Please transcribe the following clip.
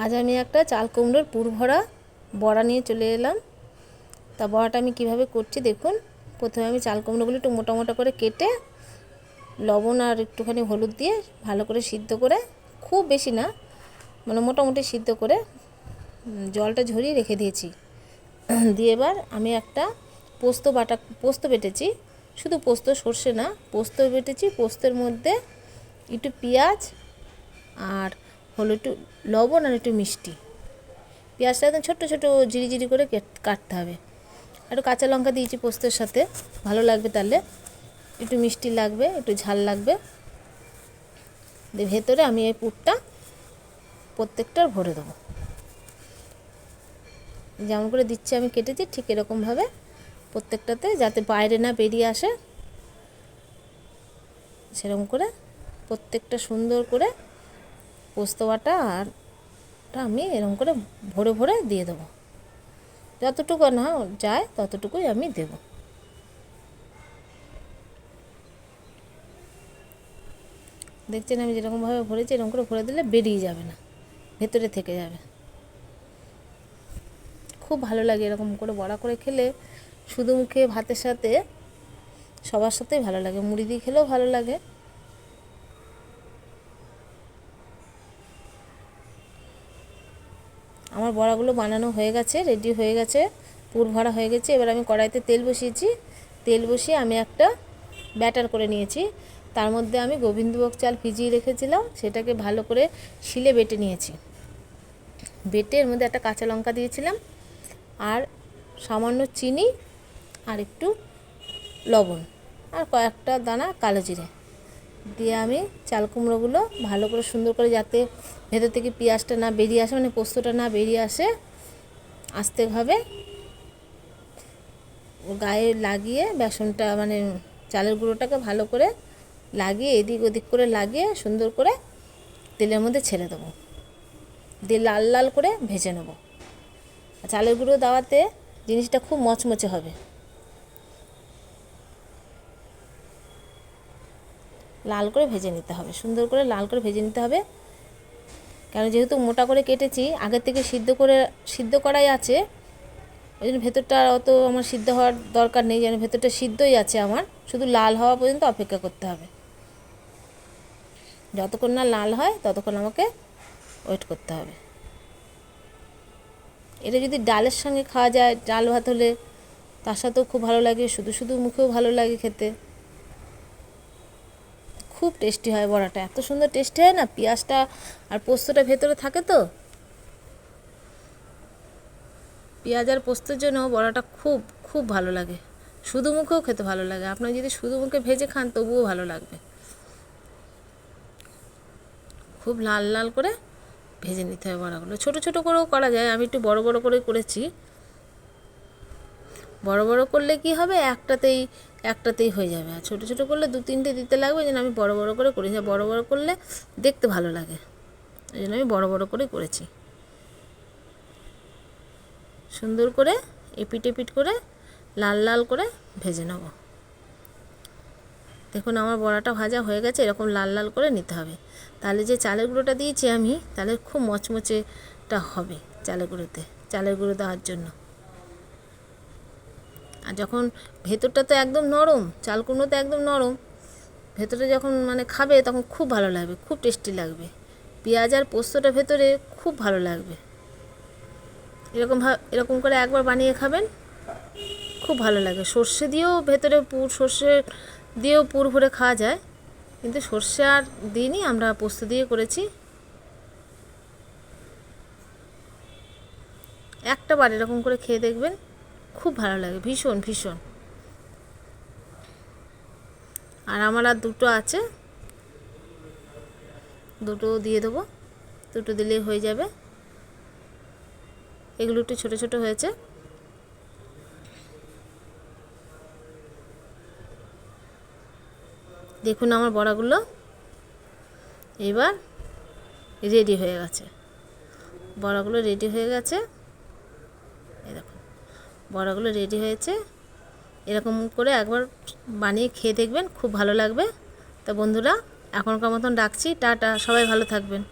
আজ আমি একটা চাল কুমড়োর পুর ভরা বড়া নিয়ে চলে এলাম। তা বড়াটা আমি কীভাবে করছি দেখুন। প্রথমে আমি চাল কুমড়োগুলো একটু মোটা মোটা করে কেটে, লবণ আর একটুখানি হলুদ দিয়ে ভালো করে সিদ্ধ করে, খুব বেশি না মানে মোটামুটি সিদ্ধ করে জলটা ঝরিয়ে রেখে দিয়েছি। দিয়ে এবার আমি একটা পোস্ত বাটা, পোস্ত বেটেছি। শুধু পোস্ত, সর্ষে না, পোস্ত বেটেছি। পোস্তের মধ্যে একটু পেঁয়াজ আর হলো একটু লবণ আর একটু মিষ্টি। পেঁয়াজটা একদম ছোট্টো ছোটো জিরি জিরি করে কেট- কাটতে হবে। একটু কাঁচা লঙ্কা দিয়েছি পোস্তের সাথে। ভালো লাগবে তাহলে। একটু মিষ্টি লাগবে, একটু ঝাল লাগবে। দিয়ে ভেতরে আমি এই পুরটা প্রত্যেকটার ভরে দেবো। যেমন করে দিচ্ছি আমি কেটেছি, ঠিক এরকমভাবে প্রত্যেকটাতে যাতে বাইরে না বেরিয়ে আসে। সেরকম করে প্রত্যেকটা সুন্দর করে পোস্ত বাটা আমি এরকম করে ভরে ভরে দিয়ে দেবো। যতটুকু না যায় ততটুকুই আমি দেব। দেখছেন আমি যেরকমভাবে ভরেছি, এরকম করে ভরে দিলে বেরিয়ে যাবে না, ভেতরে থেকে যাবে। খুব ভালো লাগে এরকম করে বড়া করে খেলে, শুধু মুখে ভাতের সাথে সবার সাথেই ভালো লাগে, মুড়ি দিয়ে খেলেও ভালো লাগে। আমার বড়াগুলো বানানো হয়ে গেছে রেডি হয়ে গেছে, পুর ভরা হয়ে গেছে। এবার আমি কড়াইতে তেল বসিয়েছি। তেল বসিয়ে আমি একটা ব্যাটার করে নিয়েছি। তার মধ্যে আমি গোবিন্দভোগ চাল ভিজিয়ে রেখেছিলাম, সেটাকে ভালো করে শিলে বেটে নিয়েছি। বেটে এর মধ্যে একটা কাঁচা লঙ্কা দিয়েছিলাম আর সামান্য চিনি আর একটু লবণ আর কয়েকটা দানা কালো জিরে। দিয়ে আমি চাল কুমড়োগুলো ভালো করে সুন্দর করে যাতে ভেতর থেকে পেঁয়াজটা না বেরিয়ে আসে মানে পোস্তটা না বেরিয়ে আসে, আস্তেভাবে গায়ে লাগিয়ে বেসনটা মানে চালের গুঁড়োটাকে ভালো করে লাগিয়ে এদিক ওদিক করে লাগিয়ে সুন্দর করে তেলের মধ্যে ছেড়ে দেবো। দিয়ে লাল লাল করে ভেজে নেব। চালের গুঁড়ো দেওয়াতে জিনিসটা খুব মচমচে হবে। লাল করে ভেজে নিতে হবে। সুন্দর করে লাল করে ভেজে নিতে হবে। কারণ যেহেতু মোটা করে কেটেছি আগের থেকে সিদ্ধ করে, সিদ্ধ করাই আছে। ওই জন্য ভেতরটা অত আমার সিদ্ধ হওয়ার দরকার নেই, যেন ভেতরটা সিদ্ধই আছে আমার। শুধু লাল হওয়া পর্যন্ত অপেক্ষা করতে হবে। যতক্ষণ না লাল হয়, ততক্ষণ আমাকে ওয়েট করতে হবে। এটা যদি ডালের সঙ্গে খাওয়া যায়, ডাল ভাত হলে তার সাথেও খুব ভালো লাগে, শুধু শুধু মুখেও ভালো লাগে খেতে। খুব টেস্টি হয় বড়াটা। এত সুন্দর টেস্টি হয় না? পেঁয়াজটা আর পোস্তটা ভেতরে থাকে তো? পেঁয়াজ আর পোস্তের জন্য বড়াটা খুব খুব ভালো লাগে। শুধু মুখেও খেতে ভালো লাগে। আপনার যদি শুধু মুখে ভেজে খান, তবুও ভালো লাগবে। খুব লাল লাল করে ভেজে নিতে হবে বড়াগুলো। ছোটো ছোটো করেও করা যায়। আমি একটু বড় বড় করে করেছি। বড় বড় করলে কি হবে? একটাতেই একটাতেই হয়ে যাবে। আর ছোটো ছোটো করলে দু তিনটে দিতে লাগবে যেন আমি বড় বড় করে করেছি আর বড় বড় করলে দেখতে ভালো লাগে। ওই জন্য আমি বড় বড় করে করেছি। সুন্দর করে এপিট এপিট করে লাল লাল করে ভেজে নেব। দেখুন আমার বড়াটা ভাজা হয়ে গেছে, এরকম লাল লাল করে নিতে হবে। তাহলে যে চালের গুঁড়োটা দিয়েছি আমি, তাহলে খুব মচমচেটা হবে চালের গুঁড়োতে, চালের গুঁড়ো দেওয়ার জন্য। আর যখন ভেতরটা তো একদম নরম চাল কুমড়ো তো একদম নরম, ভেতরে যখন মানে খাবে তখন খুব ভালো লাগবে, খুব টেস্টি লাগবে। পেঁয়াজ আর পোস্তটা ভেতরে খুব ভালো লাগবে। এরকম এরকম করে একবার বানিয়ে খাবেন, খুব ভালো লাগে। সর্ষে দিয়েও ভেতরে পুর, সর্ষে দিয়েও পুর ভরে খাওয়া যায়, কিন্তু সর্ষে আর দিইনি, আমরা পোস্ত দিয়ে করেছি। একটা বার এরকম করে খেয়ে দেখবেন। খুব ভালো লাগে, ভীষণ ভীষণ। আর আমার আর দুটো আছে। দুটো দিয়ে দেবো। দুটো দিলেই হয়ে যাবে। এগুলো একটু ছোটো ছোটো হয়েছে। দেখুন আমার বড়াগুলো। এবার রেডি হয়ে গেছে। বড়াগুলো রেডি হয়ে গেছে। দেখুন। বড়াগুলো রেডি হয়েছে। এরকম করে একবার বানিয়ে খেয়ে দেখবেন, খুব ভালো লাগবে। তা বন্ধুরা, এখনকার মতন ডাকছি টাটা, সবাই ভালো থাকবেন।